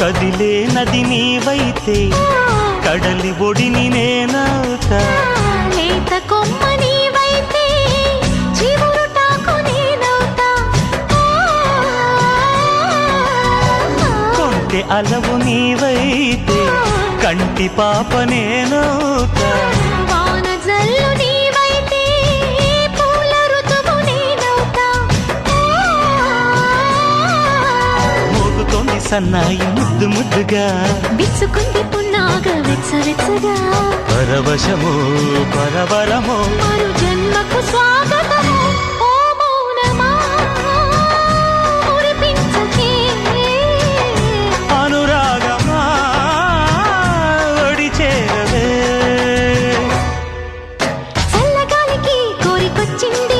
కదిలే నది నీవైతే కడలి ఒడిని నేనవుతా లేత కొమ్మ నీవైతే చివురుటాకు నేనవుతా. కొంటె అలవు నీవైతే కంటి పాప నేనవుతా. సన్నాయి ముద్దు ముద్దుగా. విసుకుంది పున్నాగ వెచ్చవెచ్చగా పరవశమో పరవరమో. మరు జన్మకు స్వాగతమో జత మౌనమా. వచ్చింది